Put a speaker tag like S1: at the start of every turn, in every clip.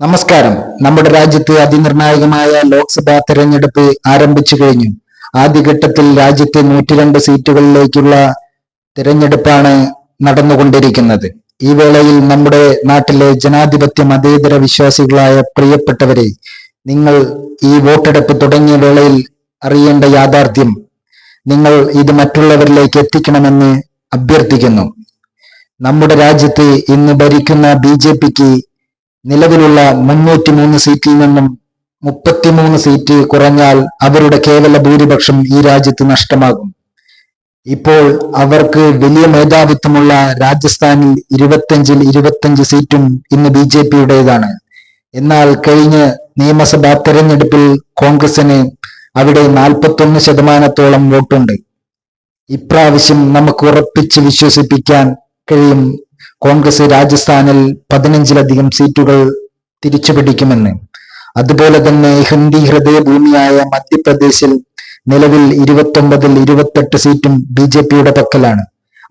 S1: നമസ്കാരം. നമ്മുടെ രാജ്യത്ത് അതിനിർണായകമായ ലോക്സഭാ തെരഞ്ഞെടുപ്പ് ആരംഭിച്ചു കഴിഞ്ഞു. ആദ്യഘട്ടത്തിൽ രാജ്യത്തെ നൂറ്റിരണ്ട് സീറ്റുകളിലേക്കുള്ള തിരഞ്ഞെടുപ്പാണ് നടന്നുകൊണ്ടിരിക്കുന്നത്. ഈ വേളയിൽ നമ്മുടെ നാട്ടിലെ ജനാധിപത്യ മതേതര വിശ്വാസികളായ പ്രിയപ്പെട്ടവരെ നിങ്ങൾ ഈ വോട്ടെടുപ്പ് തുടങ്ങിയ വേളയിൽ അറിയേണ്ട യാഥാർത്ഥ്യം നിങ്ങൾ ഇത് മറ്റുള്ളവരിലേക്ക് എത്തിക്കണമെന്ന് അഭ്യർത്ഥിക്കുന്നു. നമ്മുടെ രാജ്യത്ത് ഇന്ന് ഭരിക്കുന്ന ബി ജെ പിക്ക് നിലവിലുള്ള മുന്നൂറ്റി മൂന്ന് സീറ്റിൽ നിന്നും മുപ്പത്തിമൂന്ന് സീറ്റ് കുറഞ്ഞാൽ അവരുടെ കേവല ഭൂരിപക്ഷം ഈ രാജ്യത്ത് നഷ്ടമാകും. ഇപ്പോൾ അവർക്ക് വലിയ മേധാവിത്വമുള്ള രാജസ്ഥാനിൽ ഇരുപത്തിയഞ്ചിൽ ഇരുപത്തിയഞ്ച് സീറ്റും ഇന്ന് ബി ജെ പിയുടേതാണ്. എന്നാൽ കഴിഞ്ഞ നിയമസഭാ തെരഞ്ഞെടുപ്പിൽ കോൺഗ്രസിന് അവിടെ നാൽപ്പത്തൊന്ന് ശതമാനത്തോളം വോട്ടുണ്ട്. ഇപ്രാവശ്യം നമുക്ക് ഉറപ്പിച്ച് വിശ്വസിപ്പിക്കാൻ കഴിയും കോൺഗ്രസ് രാജസ്ഥാനിൽ പതിനഞ്ചിലധികം സീറ്റുകൾ തിരിച്ചുപിടിക്കുമെന്ന്. അതുപോലെ തന്നെ ഹിന്ദി ഹൃദയഭൂമിയായ മധ്യപ്രദേശിൽ നിലവിൽ ഇരുപത്തൊമ്പതിൽ ഇരുപത്തെട്ട് സീറ്റും ബി ജെ പിയുടെ പക്കലാണ്.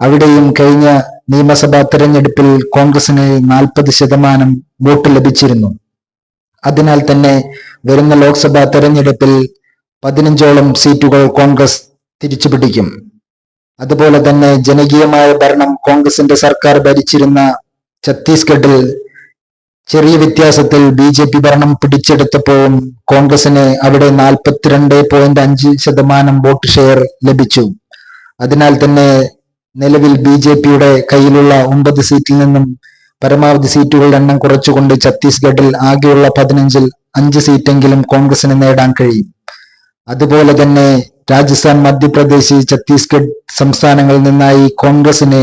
S1: അവിടെയും കഴിഞ്ഞ നിയമസഭാ തെരഞ്ഞെടുപ്പിൽ കോൺഗ്രസിന് നാൽപ്പത് ശതമാനം വോട്ട് ലഭിച്ചിരുന്നു. അതിനാൽ തന്നെ വരുന്ന ലോക്സഭാ തെരഞ്ഞെടുപ്പിൽ പതിനഞ്ചോളം സീറ്റുകൾ കോൺഗ്രസ് തിരിച്ചുപിടിക്കും. അതുപോലെ തന്നെ ജനകീയമായ ഭരണം കോൺഗ്രസിന്റെ സർക്കാർ ഭരിച്ചിരുന്ന ഛത്തീസ്ഗഡിൽ ചെറിയ വ്യത്യാസത്തിൽ ബി ജെ പി ഭരണം പിടിച്ചെടുത്തപ്പോഴും കോൺഗ്രസിന് അവിടെ നാൽപ്പത്തിരണ്ട് പോയിന്റ് അഞ്ച് ശതമാനം വോട്ട് ഷെയർ ലഭിച്ചു. അതിനാൽ തന്നെ നിലവിൽ ബി ജെ പിയുടെ കയ്യിലുള്ള ഒമ്പത് സീറ്റിൽ നിന്നും പരമാവധി സീറ്റുകളുടെ എണ്ണം കുറച്ചുകൊണ്ട് ഛത്തീസ്ഗഡിൽ ആകെയുള്ള പതിനഞ്ചിൽ അഞ്ച് സീറ്റെങ്കിലും കോൺഗ്രസിന് നേടാൻ കഴിയും. അതുപോലെ തന്നെ രാജസ്ഥാൻ മധ്യപ്രദേശ് ഛത്തീസ്ഗഡ് സംസ്ഥാനങ്ങളിൽ നിന്നായി കോൺഗ്രസിന്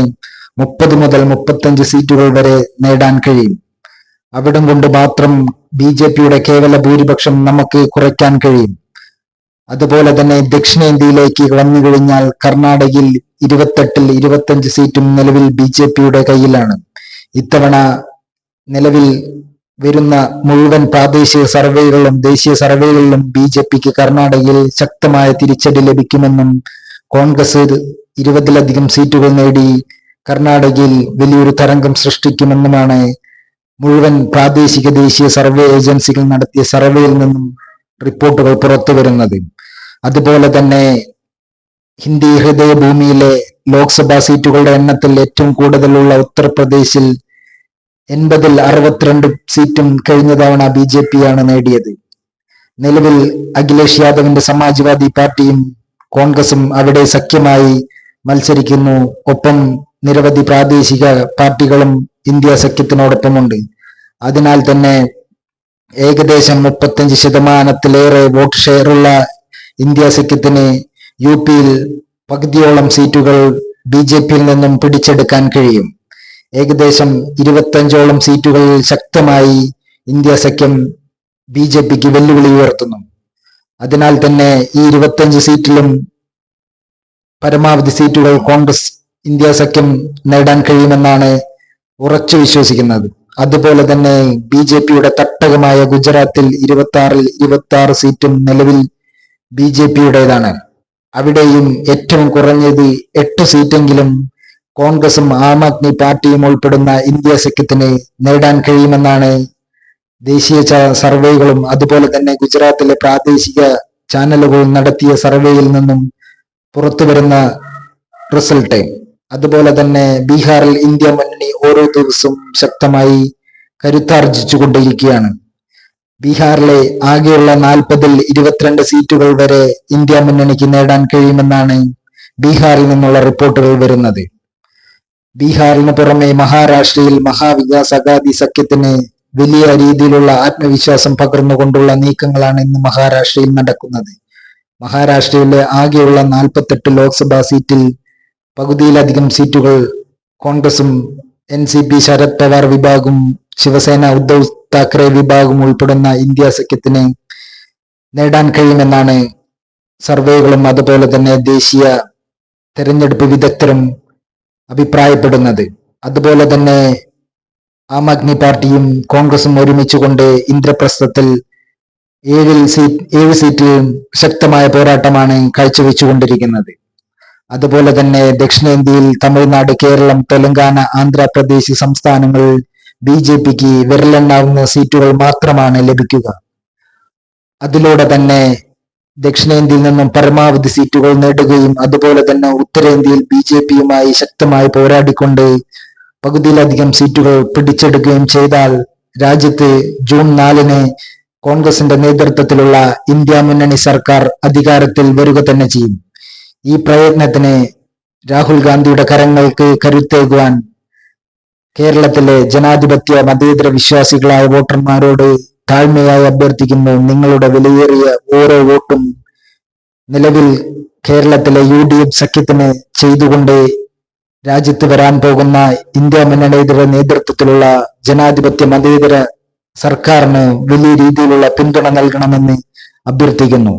S1: മുപ്പത് മുതൽ മുപ്പത്തഞ്ച് സീറ്റുകൾ വരെ നേടാൻ കഴിയും. അവിടം കൊണ്ട് മാത്രം ബി ജെ പിയുടെ കേവല ഭൂരിപക്ഷം നമുക്ക് കുറയ്ക്കാൻ കഴിയും. അതുപോലെ തന്നെ ദക്ഷിണേന്ത്യയിലേക്ക് വന്നു കഴിഞ്ഞാൽ കർണാടകയിൽ ഇരുപത്തെട്ടിൽ ഇരുപത്തഞ്ച് സീറ്റും നിലവിൽ ബി ജെ പിയുടെ കയ്യിലാണ്. ഇത്തവണ നിലവിൽ വരുന്ന മുഴുവൻ പ്രാദേശിക സർവേകളിലും ദേശീയ സർവേകളിലും ബി ജെ പിക്ക് കർണാടകയിൽ ശക്തമായ തിരിച്ചടി ലഭിക്കുമെന്നും കോൺഗ്രസ് ഇരുപതിലധികം സീറ്റുകൾ നേടി കർണാടകയിൽ വലിയൊരു തരംഗം സൃഷ്ടിക്കുമെന്നുമാണ് മുഴുവൻ പ്രാദേശിക ദേശീയ സർവേ ഏജൻസികൾ നടത്തിയ സർവേയിൽ നിന്നും റിപ്പോർട്ടുകൾ പുറത്തു വരുന്നത്. അതുപോലെ തന്നെ ഹിന്ദി ഹൃദയഭൂമിയിലെ ലോക്സഭാ സീറ്റുകളുടെ എണ്ണത്തിൽ ഏറ്റവും കൂടുതലുള്ള ഉത്തർപ്രദേശിൽ എൺപതിൽ അറുപത്തിരണ്ട് സീറ്റും കഴിഞ്ഞ തവണ ബി ജെ പിയാണ് നേടിയത്. നിലവിൽ അഖിലേഷ് യാദവിന്റെ സമാജ്വാദി പാർട്ടിയും കോൺഗ്രസും അവിടെ സഖ്യമായി മത്സരിക്കുന്നു. ഒപ്പം നിരവധി പ്രാദേശിക പാർട്ടികളും ഇന്ത്യ സഖ്യത്തിനോടൊപ്പമുണ്ട്. അതിനാൽ തന്നെ ഏകദേശം മുപ്പത്തഞ്ച് ശതമാനത്തിലേറെ വോട്ട് ഷെയറുള്ള ഇന്ത്യ സഖ്യത്തിന് യു പിയിൽ പകുതിയോളം സീറ്റുകൾ ബി ജെ പിയിൽ നിന്നും പിടിച്ചെടുക്കാൻ കഴിയും. ഏകദേശം ഇരുപത്തഞ്ചോളം സീറ്റുകളിൽ ശക്തമായി ഇന്ത്യ സഖ്യം ബി ജെ പിക്ക് വെല്ലുവിളി ഉയർത്തുന്നു. അതിനാൽ തന്നെ ഈ ഇരുപത്തഞ്ച് സീറ്റിലും പരമാവധി സീറ്റുകൾ കോൺഗ്രസ് ഇന്ത്യ സഖ്യം നേടാൻ കഴിയുമെന്നാണ് ഉറച്ചു വിശ്വസിക്കുന്നത്. അതുപോലെ തന്നെ ബി ജെ പിയുടെ തട്ടകമായ ഗുജറാത്തിൽ ഇരുപത്തി ആറിൽ ഇരുപത്തി ആറ് സീറ്റും നിലവിൽ ബി ജെ പിയുടേതാണ്. അവിടെയും ഏറ്റവും കുറഞ്ഞത് എട്ട് സീറ്റെങ്കിലും കോൺഗ്രസും ആം ആദ്മി പാർട്ടിയും ഉൾപ്പെടുന്ന ഇന്ത്യ സഖ്യത്തിന് നേടാൻ കഴിയുമെന്നാണ് ദേശീയ സർവേകളും അതുപോലെ തന്നെ ഗുജറാത്തിലെ പ്രാദേശിക ചാനലുകൾ നടത്തിയ സർവേയിൽ നിന്നും പുറത്തു വരുന്ന റിസൾട്ട്. അതുപോലെ തന്നെ ബീഹാറിൽ ഇന്ത്യ മുന്നണി ഓരോ ദിവസവും ശക്തമായി കരുത്താർജിച്ചു കൊണ്ടിരിക്കുകയാണ് ബീഹാറിലെ ആകെയുള്ള നാൽപ്പതിൽ ഇരുപത്തിരണ്ട് സീറ്റുകൾ വരെ ഇന്ത്യ മുന്നണിക്ക് നേടാൻ കഴിയുമെന്നാണ് ബീഹാറിൽ നിന്നുള്ള റിപ്പോർട്ടുകൾ വരുന്നത്. ബീഹാറിന് പുറമെ മഹാരാഷ്ട്രയിൽ മഹാവികാസ് അഗാദി സഖ്യത്തിന് വലിയ രീതിയിലുള്ള ആത്മവിശ്വാസം പകർന്നുകൊണ്ടുള്ള നീക്കങ്ങളാണ് ഇന്ന് മഹാരാഷ്ട്രയിൽ നടക്കുന്നത്. മഹാരാഷ്ട്രയിലെ ആകെയുള്ള നാൽപ്പത്തെട്ട് ലോക്സഭാ സീറ്റിൽ പകുതിയിലധികം സീറ്റുകൾ കോൺഗ്രസും N C P Sharad Pawar വിഭാഗവും ശിവസേന ഉദ്ധവ് താക്കറെ വിഭാഗം ഉൾപ്പെടുന്ന ഇന്ത്യ സഖ്യത്തിന് നേടാൻ കഴിയുമെന്നാണ് സർവേകളും അതുപോലെ തന്നെ ദേശീയ തെരഞ്ഞെടുപ്പ് വിദഗ്ധരും അഭിപ്രായപ്പെടുന്നത്. അതുപോലെ തന്നെ ആം ആദ്മി പാർട്ടിയും കോൺഗ്രസും ഒരുമിച്ച് ഒരുമിച്ചുകൊണ്ട് ഇന്ദ്രപ്രസ്ഥത്തിൽ ഏഴിൽ സീറ്റ് ഏഴ് സീറ്റിൽ ശക്തമായ പോരാട്ടമാണ് കാഴ്ചവെച്ചുകൊണ്ടിരിക്കുന്നത്. അതുപോലെ തന്നെ ദക്ഷിണേന്ത്യയിൽ തമിഴ്നാട് കേരളം തെലങ്കാന ആന്ധ്രാപ്രദേശ് സംസ്ഥാനങ്ങളിൽ ബി ജെ പിക്ക് വിരലെണ്ണാവുന്ന സീറ്റുകൾ മാത്രമാണ് ലഭിക്കുക. അതിലൂടെ തന്നെ ദക്ഷിണേന്ത്യയിൽ നിന്നും പരമാവധി സീറ്റുകൾ നേടുകയും അതുപോലെ തന്നെ ഉത്തരേന്ത്യയിൽ ബി ജെ പിയുമായി ശക്തമായി പോരാടിക്കൊണ്ട് പകുതിയിലധികം സീറ്റുകൾ പിടിച്ചെടുക്കുകയും ചെയ്താൽ രാജ്യത്ത് ജൂൺ നാലിന് കോൺഗ്രസിന്റെ നേതൃത്വത്തിലുള്ള ഇന്ത്യ മുന്നണി സർക്കാർ അധികാരത്തിൽ വരിക തന്നെ ചെയ്യും. ഈ പ്രയത്നത്തിന് രാഹുൽ ഗാന്ധിയുടെ കരങ്ങൾക്ക് കരുത്തേകുവാൻ കേരളത്തിലെ ജനാധിപത്യ മതേതര വിശ്വാസികളായ വോട്ടർമാരോട് താഴ്മയായി അഭ്യർത്ഥിക്കുന്നു. നിങ്ങളുടെ വിലയേറിയ ഓരോ വോട്ടും നിലവിൽ കേരളത്തിലെ യു ഡി എഫ് സഖ്യത്തിന് ചെയ്തുകൊണ്ട് രാജ്യത്ത് വരാൻ പോകുന്ന ഇന്ത്യ മുന്നണിയുടെ നേതൃത്വത്തിലുള്ള ജനാധിപത്യ മതേതര സർക്കാരിന് വലിയ രീതിയിലുള്ള പിന്തുണ നൽകണമെന്ന് അഭ്യർത്ഥിക്കുന്നു.